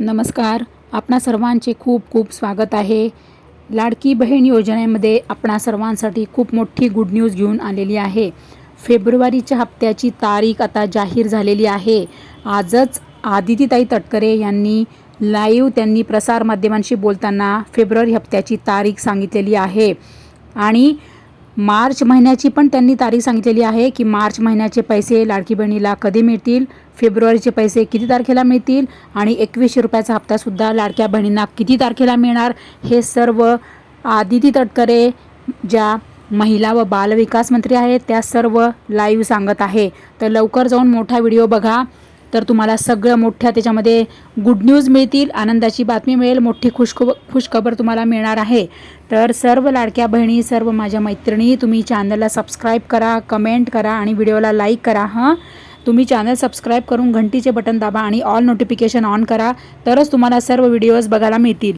नमस्कार. आपणा सर्वांचे खूप खूप स्वागत आहे. लाडकी बहीण योजनेमध्ये आपणा सर्वांसाठी खूप मोठी गुड न्यूज घेऊन आलेली आहे. फेब्रुवारीच्या हप्त्याची तारीख आता जाहीर झालेली आहे. आजच आदितीताई तटकरे यांनी लाईव्ह त्यांनी प्रसारमाध्यमांशी बोलताना फेब्रुवारी हप्त्याची तारीख सांगितलेली आहे. आणि मार्च महिन्याची पण त्यांनी तारीख सांगितलेली आहे की मार्च महिन्याचे पैसे लाडकी बहिणीला कधी मिळतील? फेब्रुवारीचे पैसे किती तारखेला मिळतील? आणि एकवीसशे रुपयाचा हप्तासुद्धा लाडक्या बहिणींना किती तारखेला मिळणार? हे सर्व आदिती तटकरे ज्या महिला व बालविकास मंत्री आहेत त्या सर्व लाईव्ह सांगत आहे. तर लवकर जाऊन मोठा व्हिडिओ बघा. तर तुम्हाला सगळं मोठ्या त्याच्यामध्ये गुड न्यूज मिळतील आनंदाची बातमी मिळेल मोठी खुशखब खुशखबर तुम्हाला मिळणार आहे. तर सर्व लाडक्या बहिणी सर्व माझ्या मैत्रिणी तुम्ही चॅनलला सबस्क्राईब करा कमेंट करा आणि व्हिडिओला लाईक करा हां. तुम्ही चॅनल सबस्क्राईब करून घंटीचे बटन दाबा आणि ऑल नोटिफिकेशन ऑन करा. तरच तुम्हाला सर्व व्हिडिओज बघायला मिळतील.